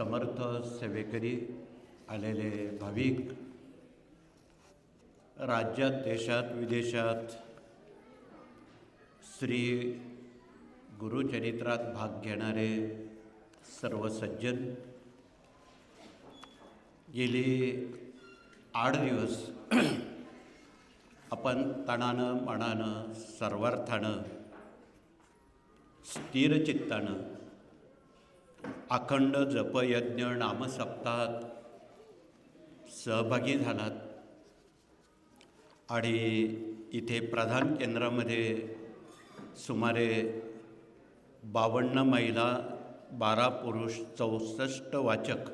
समर्थ सेवेकरी आलेले भाविक राज्यात देशात विदेशात श्री गुरुचरित्रात भाग घेणारे सर्व सज्जन गेली आठ दिवस आपण तणानं मनानं सर्वार्थानं स्थिरचित्तानं अखंड जपयज्ञ नामसप्तात सहभागी झालात. आणि इथे प्रधान केंद्रामध्ये सुमारे बावन्न महिला बारा पुरुष चौसष्ट वाचक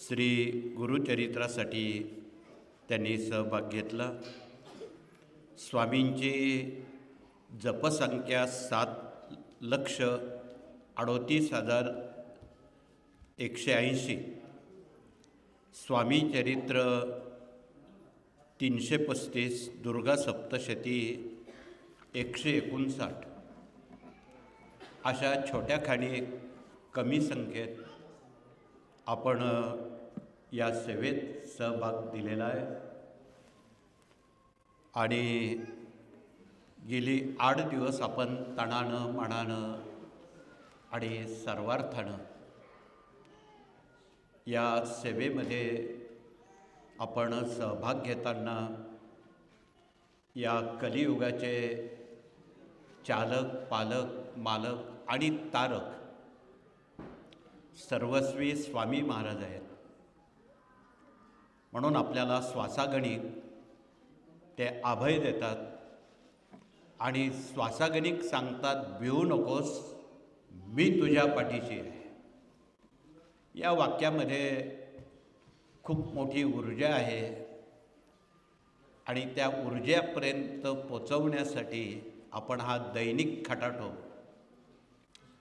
श्री गुरुचरित्रासाठी त्यांनी सहभाग घेतला. स्वामींची जपसंख्या सात लक्ष अडोतीस हजार एकशे ऐंशी. स्वामी चरित्र तीनशे पस्तीस दुर्गा सप्तशती एकशे एकोणसाठ. अशा छोट्या खाणी कमी संख्येत आपण या सेवेत सहभाग दिलेला आहे. आणि गेली आठ दिवस आपण तणानं मनानं आणि सर्वार्थानं या सेवेमध्ये आपण सहभाग घेताना या कलियुगाचे चालक पालक मालक आणि तारक सर्वस्वी स्वामी महाराज आहेत. म्हणून आपल्याला श्वासागणिक ते अभय देतात आणि श्वासागणिक सांगतात भिवू नकोस मी तुझ्या पाठीशी आहे. या वाक्यामध्ये खूप मोठी ऊर्जा आहे आणि त्या ऊर्जेपर्यंत पोचवण्यासाठी आपण हा दैनिक खटाटो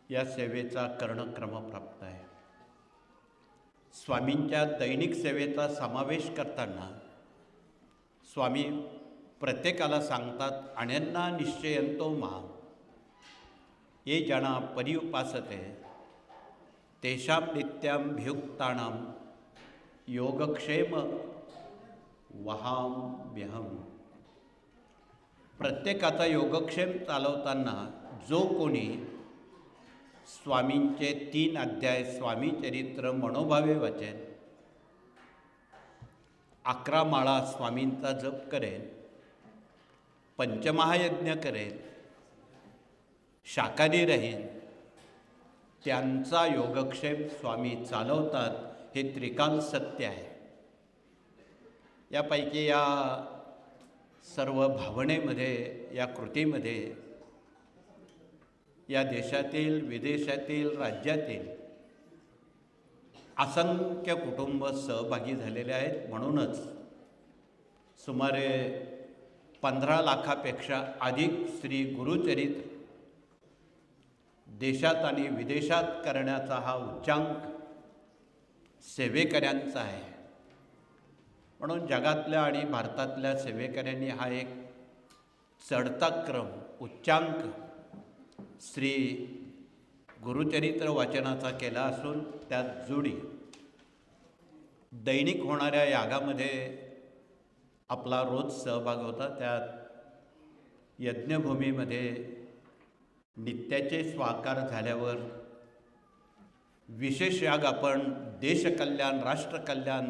या सेवेचा कर्णक्रम प्राप्त आहे. स्वामींच्या दैनिक सेवेचा समावेश करताना स्वामी प्रत्येकाला सांगतात अण्यांना निश्चयंतो मा. ये जना परिउपासते तेषां नित्याभियुक्तानां योगक्षेम वहाम्यहम। प्रत्येकाचा योगक्षेम चालवताना जो कोणी स्वामींचे तीन अध्याय स्वामी चरित्र मनोभावे वाचेल अकरा माळा स्वामींचा जप करेल पंचमहायज्ञ करेल शाकाहारी राहील त्यांचा योगक्षेम स्वामी चालवतात हे त्रिकाल सत्य आहे. यापैकी या सर्व भावनेमध्ये या कृतीमध्ये या देशातील विदेशातील राज्यातील असंख्य कुटुंब सहभागी झालेले आहेत. म्हणूनच सुमारे पंधरा लाखापेक्षा अधिक श्री गुरुचरित्र देशात आणि विदेशात करण्याचा हा उच्चांक सेवेकऱ्यांचा आहे. म्हणून जगातल्या आणि भारतातल्या सेवेकऱ्यांनी हा एक चढता क्रम उच्चांक श्री गुरुचरित्र वाचनाचा केला असून त्यात जोडी दैनिक होणाऱ्या यागामध्ये आपला रोज सहभाग होता. त्यात यज्ञभूमीमध्ये नित्याचे स्वाकार झाल्यावर विशेष याग आपण देशकल्याण राष्ट्रकल्याण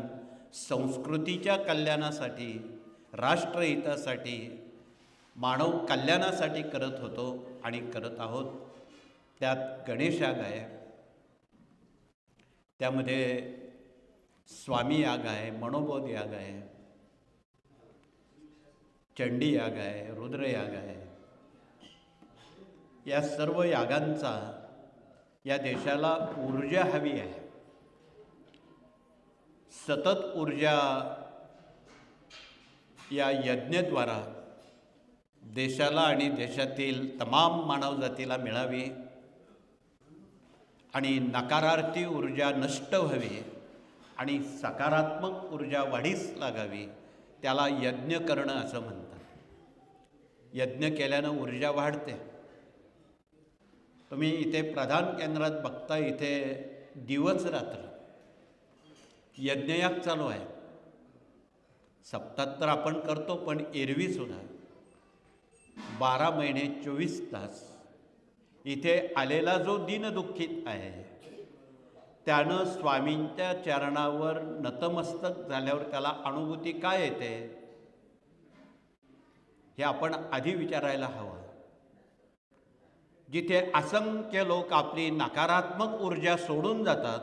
संस्कृतीच्या कल्याणासाठी राष्ट्रहितासाठी मानव कल्याणासाठी करत होतो आणि करत आहोत. त्यात गणेश याग आहे. त्यामध्ये स्वामी याग आहे मनोबोध याग आहे चंडी याग आहे रुद्रयाग आहे या सर्व यागांचा या देशाला ऊर्जा हवी आहे. सतत ऊर्जा या यज्ञद्वारा देशाला आणि देशातील तमाम मानवजातीला मिळावी आणि नकारार्थी ऊर्जा नष्ट व्हावी आणि सकारात्मक ऊर्जा वाढीस लागावी त्याला यज्ञ करणं असं म्हणतात. यज्ञ केल्यानं ऊर्जा वाढते. तुम्ही इथे प्रधान केंद्रात बघता इथे दिवस रात्र. यज्ञयाग चालू आहे. सप्ताह तर आपण करतो पण एरवी सुद्धा. बारा महिने चोवीस तास. इथे आलेला जो दिनदुःखित आहे त्यानं स्वामींच्या चरणावर नतमस्तक झाल्यावर त्याला अनुभूती काय येते? हे आपण आधी विचारायला हवं. जिथे असंख्य लोक आपली नकारात्मक ऊर्जा सोडून जातात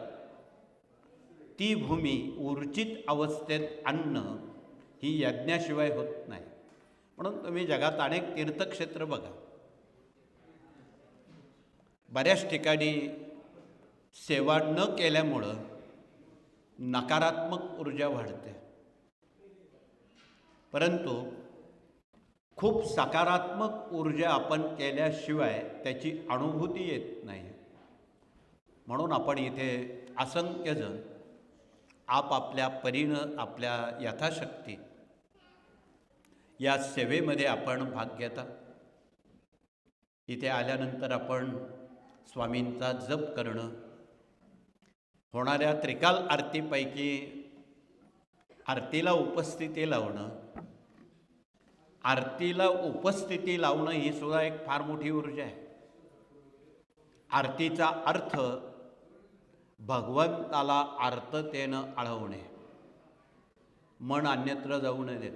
ती भूमी ऊर्जित अवस्थेत आणणं ही यज्ञाशिवाय होत नाही. म्हणून तुम्ही जगात अनेक तीर्थक्षेत्र बघा. बऱ्याच ठिकाणी सेवा न केल्यामुळं नकारात्मक ऊर्जा वाढते. परंतु खूप सकारात्मक ऊर्जा आपण केल्याशिवाय त्याची अनुभूती येत नाही. म्हणून आपण इथे असंख्यजण आपापल्या परीनं आपल्या यथाशक्ती या सेवेमध्ये आपण भाग घेता. इथे आल्यानंतर आपण स्वामींचा जप करणं होणाऱ्या त्रिकाल आरतीपैकी आरतीला उपस्थिती लावणं आरतीला उपस्थिती लावणं ही सुद्धा एक फार मोठी ऊर्जा आहे. आरतीचा अर्थ भगवंताला आर्ततेनं आळवणे. मन अन्यत्र जाऊ न देत.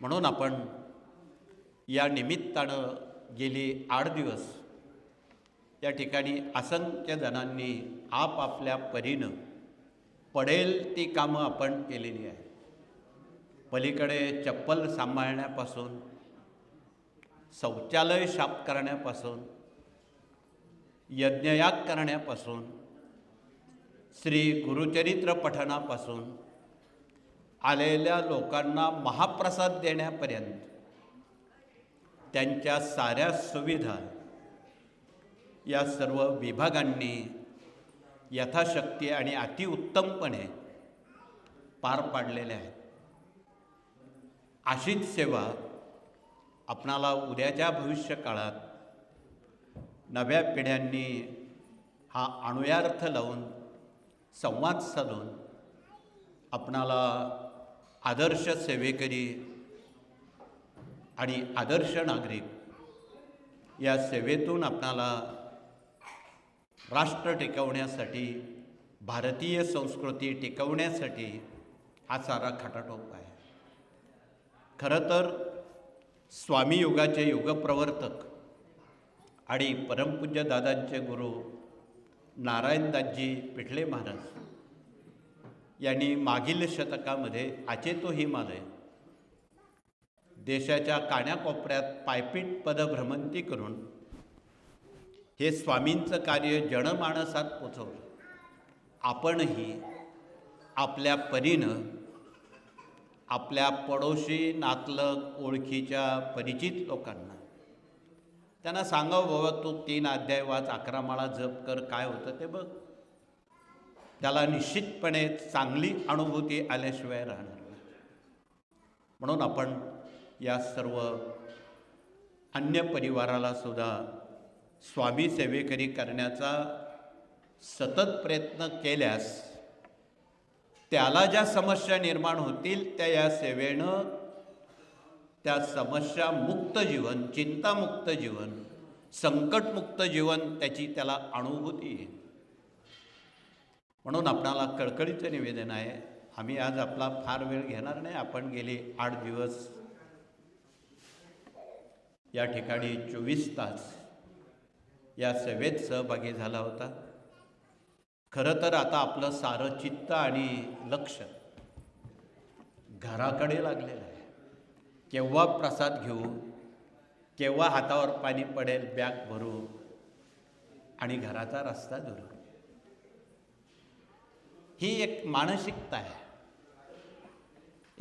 म्हणून आपण या निमित्तानं गेली आठ दिवस या ठिकाणी असंख्य जणांनी आपापल्या परीनं पडेल ती कामं आपण केलेली आहे पलीकडे चप्पल सांभाळण्यापासून शौचालय साफ करण्यापासून यज्ञयाग करण्यापासून श्री गुरुचरित्र पठणापासून आलेल्या लोकांना महाप्रसाद देण्यापर्यंत त्यांच्या साऱ्या सुविधा या सर्व विभागांनी यथाशक्ती आणि अतिउत्तमपणे पार पाडलेल्या आहेत. अशीच सेवा आपणाला उद्याच्या भविष्य काळात नव्या पिढ्यांनी हा अणुयार्थ लावून संवाद साधून आपणाला आदर्श सेवेकरी आणि आदर्श नागरिक या सेवेतून आपणाला राष्ट्र टिकवण्यासाठी भारतीय संस्कृती टिकवण्यासाठी हा सारा खटाटोप आहे. खरं तर स्वामी युगाचे योगप्रवर्तक आणि परमपूज्य दादांचे गुरु नारायणदासजी पिठले महाराज यांनी मागील शतकामध्ये आचेतो हिमालय देशाच्या काण्याकोपऱ्यात पायपीट पदभ्रमंती करून हे स्वामींचं कार्य जनमानसात पोचवलं. आपणही आपल्या परीनं आपल्या पडोशी नातलग ओळखीच्या परिचित लोकांना. त्यांना सांगावं बाबा तू तीन अध्याय वाच अकरा माळा जप कर काय होतं ते बघ. त्याला निश्चितपणे चांगली अनुभूती आल्याशिवाय राहणार नाही. म्हणून आपण या सर्व अन्य परिवाराला सुद्धा स्वामी सेवेकरी करण्याचा सतत प्रयत्न केल्यास त्याला ज्या समस्या निर्माण होतील त्या या सेवेनं त्या समस्या मुक्त जीवन चिंतामुक्त जीवन संकटमुक्त जीवन त्याची त्याला अनुभूती येईल म्हणून आपणाला कळकळीचं निवेदन आहे आम्ही आज आपला फार वेळ घेणार नाही आपण गेले आठ दिवस. या ठिकाणी चोवीस तास या सेवेत सहभागी झाला होता. खरं तर आता आपलं सारं चित्त आणि लक्ष घराकडे लागलेलं आहे. केव्हा प्रसाद घेऊ केव्हा हातावर पाणी पडेल बॅग भरू आणि घराचा रस्ता धरू ही एक मानसिकता आहे.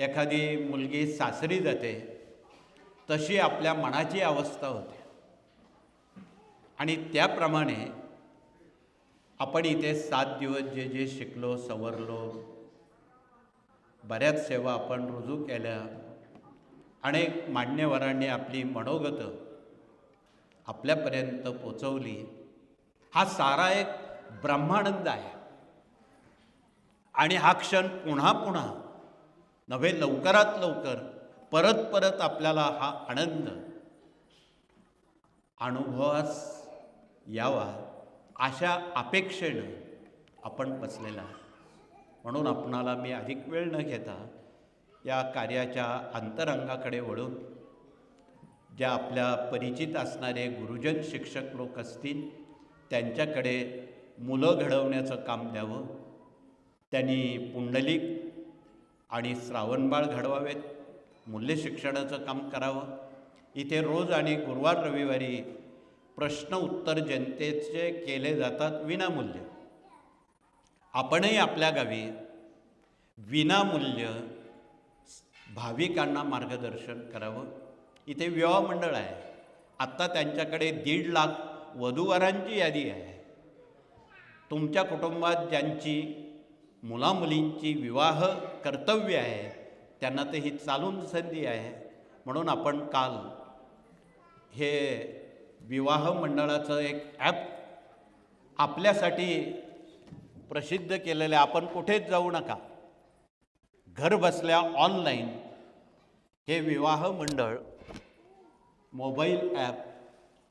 एखादी मुलगी सासरी जाते तशी आपल्या मनाची अवस्था होते. आणि त्याप्रमाणे आपण इथे सात दिवस जे जे शिकलो सवरलो बऱ्याच सेवा आपण रुजू केल्या. अनेक मान्यवरांनी आपली मनोगत आपल्यापर्यंत पोचवली. हा सारा एक ब्रह्मानंद आहे. आणि हा क्षण पुन्हा पुन्हा नव्हे लवकरात लवकर परत परत आपल्याला हा आनंद अनुभवास यावा. अशा अपेक्षेनं आपण बसलेला म्हणून आपणाला मी अधिक वेळ न घेता या कार्याच्या अंतरंगाकडे वळून ज्या आपल्या परिचित असणारे गुरुजन शिक्षक लोक असतील त्यांच्याकडे मुलं घडवण्याचं काम द्यावं. त्यांनी पुंडलिक आणि श्रावणबाळ घडवावेत. मूल्य शिक्षणाचं काम करावं. इथे रोज आणि गुरुवार रविवारी प्रश्न उत्तर जनतेचे केले जातात विनामूल्य. आपणही आपल्या गावी विनामूल्य भाविकांना मार्गदर्शन करावं. इथे विवाह मंडळ आहे. आत्ता त्यांच्याकडे दीड लाख वधूवरांची यादी आहे. तुमच्या कुटुंबात ज्यांची मुलामुलींची विवाह कर्तव्य आहे त्यांना तर ही चालून संधी आहे. म्हणून आपण काल हे विवाह मंडळाचं एक ॲप आपल्यासाठी प्रसिद्ध केलेलं आहे. आपण कुठेच जाऊ नका. घर बसल्या ऑनलाईन हे विवाह मंडळ मोबाईल ॲप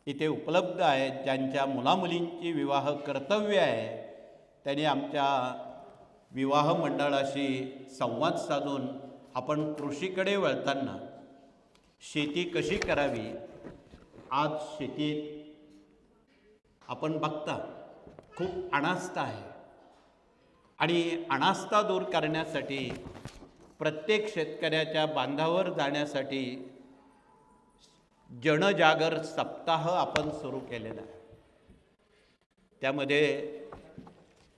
इथे उपलब्ध आहे. ज्यांच्या मुलामुलींची विवाह कर्तव्य आहे त्यांनी आमच्या विवाह मंडळाशी संवाद साधून आपण कृषीकडे वळताना शेती कशी करावी आज शेतीत आपण बघता खूप अनास्था आहे. आणि अनास्था दूर करण्यासाठी प्रत्येक शेतकऱ्याच्या बांधावर जाण्यासाठी जनजागर सप्ताह आपण सुरू केलेला आहे. त्यामध्ये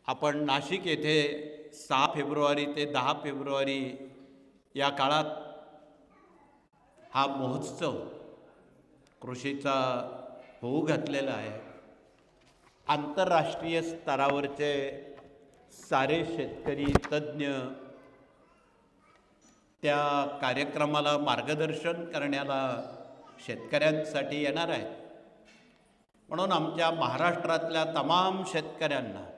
आपण नाशिक येथे सहा फेब्रुवारी ते दहा फेब्रुवारी या काळात हा महोत्सव कृषीचा होऊ घातलेला आहे. आंतरराष्ट्रीय स्तरावरचे सारे शेतकरी तज्ज्ञ त्या कार्यक्रमाला मार्गदर्शन करण्याला शेतकऱ्यांसाठी येणार आहेत. म्हणून आमच्या महाराष्ट्रातल्या तमाम शेतकऱ्यांना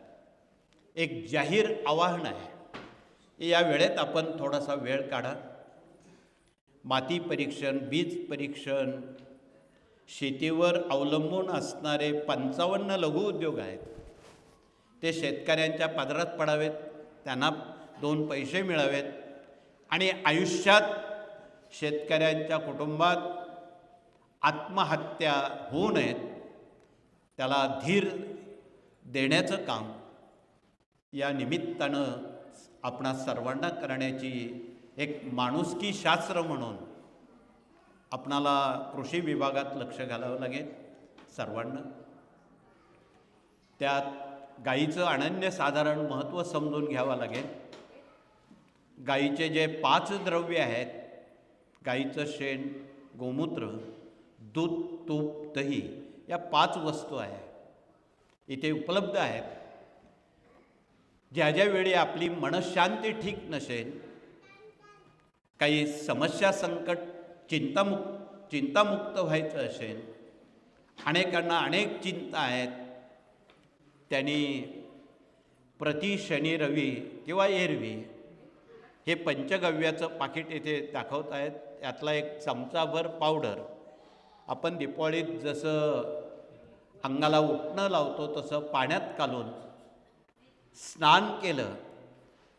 एक जाहीर आवाहन आहे. या वेळेत आपण थोडासा वेळ काढा. माती परीक्षण बीज परीक्षण शेतीवर अवलंबून असणारे पंचावन्न लघुउद्योग आहेत. ते शेतकऱ्यांच्या पदरात पडावेत त्यांना दोन पैसे मिळावेत आणि आयुष्यात शेतकऱ्यांच्या कुटुंबात आत्महत्या होऊ नयेत. त्याला धीर देण्याचं काम या निमित्तानं आपणा सर्वांना करण्याची एक माणुसकी शास्त्र म्हणून आपणाला कृषी विभागात लक्ष घालावं लागेल सर्वांना. त्यात गाईचं अनन्यसाधारण महत्त्व समजून घ्यावं लागेल. गाईचे जे पाच द्रव्य आहेत गाईचं शेण गोमूत्र दूध तूप दही या पाच वस्तू आहे इथे उपलब्ध आहेत. ज्या ज्या वेळी आपली मनशांती ठीक नसेल काही समस्या संकट चिंतामुक्त चिंतामुक्त व्हायचं असेल अनेकांना अनेक चिंता आहेत त्यांनी प्रति शनी रवी किंवा एरवी हे पंचगव्याचं पाकिट इथे दाखवत आहेत. त्यातला एक चमचाभर पावडर आपण दिपावळीत जसं अंगाला उठणं लावतो तसं पाण्यात घालून स्नान केलं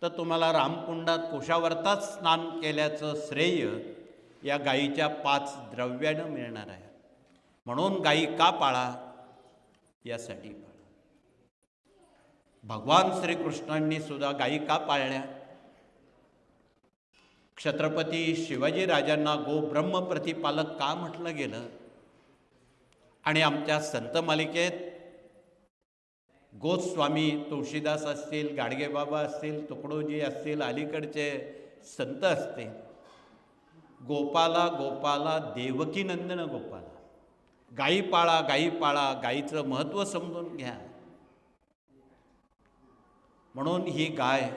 तर तुम्हाला रामकुंडात कुशावर्तात स्नान केल्याचं श्रेय या गायीच्या पाच द्रव्यानं मिळणार आहे. म्हणून गायी का पाळा? यासाठी पाळा. भगवान श्रीकृष्णांनी सुद्धा गायी का पाळल्या? छत्रपती शिवाजी राजांना गो ब्रह्म प्रतिपालक का म्हटलं गेलं? आणि आमच्या संत मालिकेत गोस्वामी तुळशीदास असतील गाडगेबाबा असतील तुकडोजी असतील अलीकडचे संत असतील गोपाला गोपाला देवकी नंदन गोपाला. गाई पाळा गाई पाळा गाईचं महत्त्व समजून घ्या. म्हणून ही गाय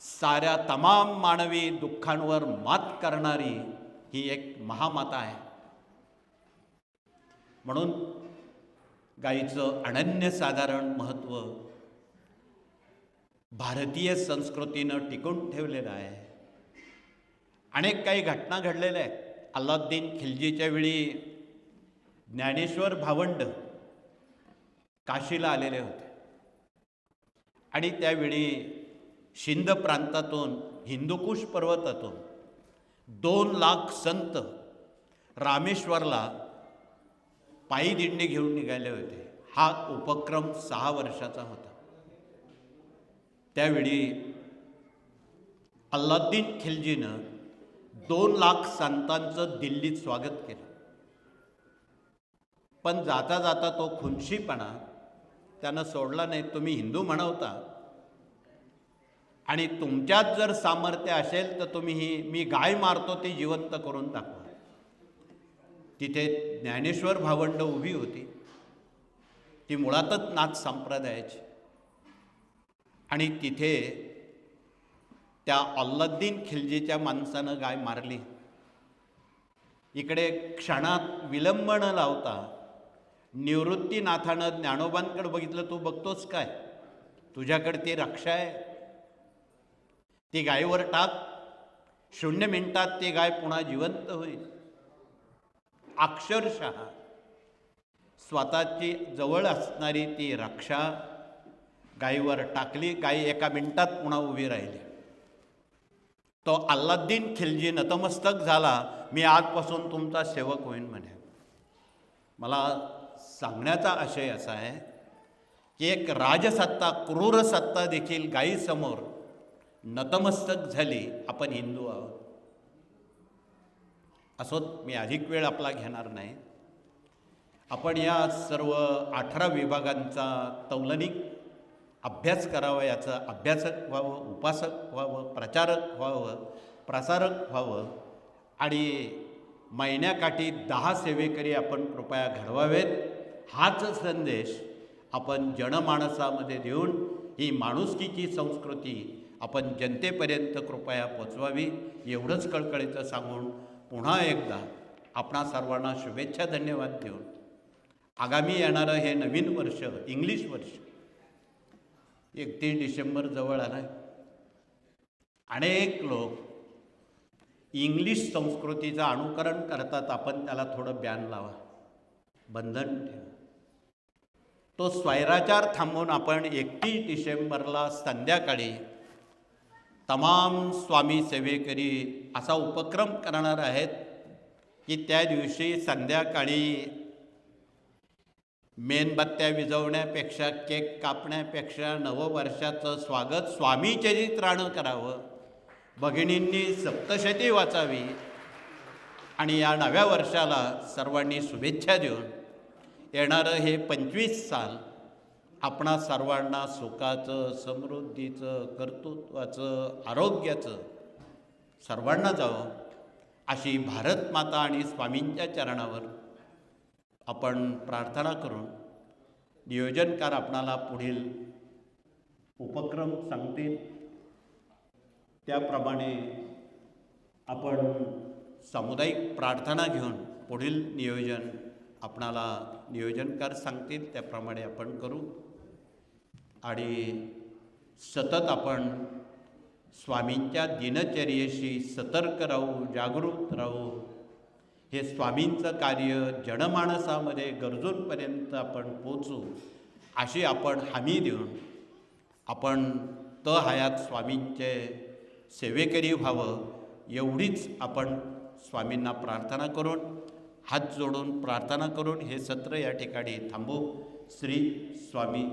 साऱ्या तमाम मानवी दुःखांवर मात करणारी ही एक महामाता आहे. म्हणून गाईचं अनन्यसाधारण महत्त्व भारतीय संस्कृतीनं टिकून ठेवलेलं आहे. अनेक काही घटना घडलेल्या आहेत. अल्लाउद्दीन खिलजीच्या वेळी ज्ञानेश्वर भावंड काशीला आलेले होते. आणि त्यावेळी शिंद प्रांतातून हिंदुकुश पर्वतातून दोन लाख संत रामेश्वरला पायी दिंडी घेऊन निघाले होते. हा उपक्रम सहा वर्षाचा होता. त्यावेळी अल्लाउद्दीन खिलजीनं दोन लाख संतांचं दिल्लीत स्वागत केलं. पण जाता जाता तो खुनशीपणा त्यानं सोडला नाही. तुम्ही हिंदू म्हणवता. आणि तुमच्यात जर सामर्थ्य असेल तर तुम्ही ही मी गाय मारतो ती जिवंत करून दाखवा. तिथे ज्ञानेश्वर भावंड उभी होती. ती मुळातच नाथ संप्रदायाची. आणि तिथे त्या अल्लाद्दीन खिलजीच्या माणसानं गाय मारली. इकडे क्षणात विलंब न लावता निवृत्तीनाथानं ज्ञानोबांकडे बघितलं तू बघतोस काय? तुझ्याकडे ती रक्षा आहे. ती गायीवर टाक. शून्य मिनिटात ती गाय पुन्हा जिवंत होईल. अक्षरशः स्वतःची जवळ असणारी ती रक्षा गायीवर टाकली. गायी एका मिनिटात पुन्हा उभी राहिली. तो अल्लाद्दीन खिलजी नतमस्तक झाला मी आजपासून तुमचा सेवक होईन म्हणे. मला सांगण्याचा आशय असा आहे की एक राजसत्ता क्रूर सत्ता देखील गायीसमोर नतमस्तक झाली आपण हिंदू आहोत. असोत मी अधिक वेळ आपला घेणार नाही. आपण या सर्व अठरा विभागांचा तौलनिक अभ्यास करावा याचं अभ्यासक व्हावं उपासक व्हावं प्रचारक व्हावं प्रसारक व्हावं आणि महिन्याकाठी दहा सेवेकरी आपण कृपया घडवावेत. हाच संदेश आपण जनमानसामध्ये देऊन ही माणुसकीची संस्कृती आपण जनतेपर्यंत कृपया पोचवावी एवढंच कळकळीचं सांगून पुन्हा एकदा आपणा सर्वांना शुभेच्छा धन्यवाद देऊन. आगामी येणारं हे नवीन वर्ष इंग्लिश वर्ष एकतीस डिसेंबर जवळ आला आहे अनेक लोक इंग्लिश संस्कृतीचं अनुकरण करतात आपण त्याला थोडं ब्यान लावा. बंधन ठेवा. तो स्वैराचार थांबवून आपण एकतीस डिसेंबरला संध्याकाळी तमाम स्वामी सेवेकरी असा उपक्रम करणार आहेत की त्या दिवशी संध्याकाळी मेणबत्त्या विजवण्यापेक्षा केक कापण्यापेक्षा नववर्षाचं स्वागत स्वामीचरित्रानं करावं. भगिनींनी सप्तशती वाचावी. आणि या नव्या वर्षाला सर्वांनी शुभेच्छा देऊन येणारं हे पंचवीस साल आपणा सर्वांना सुखाचं समृद्धीचं कर्तृत्वाचं आरोग्याचं सर्वांना जावं अशी भारत माता आणि स्वामींच्या चरणावर आपण प्रार्थना करून नियोजनकार आपणाला पुढील उपक्रम सांगतील. त्याप्रमाणे आपण सामुदायिक प्रार्थना घेऊन पुढील नियोजन आपणाला नियोजनकार सांगतील त्याप्रमाणे आपण करू. आणि सतत आपण स्वामींच्या दिनचर्येशी सतर्क राहू जागरूक राहू. हे स्वामींचं कार्य जनमानसामध्ये गरजूंपर्यंत आपण पोचू अशी आपण हमी देऊन आपण त हयात स्वामींचे सेवेकरी व्हावं एवढीच आपण स्वामींना प्रार्थना करून हात जोडून प्रार्थना करून हे सत्र या ठिकाणी थांबू. श्री स्वामी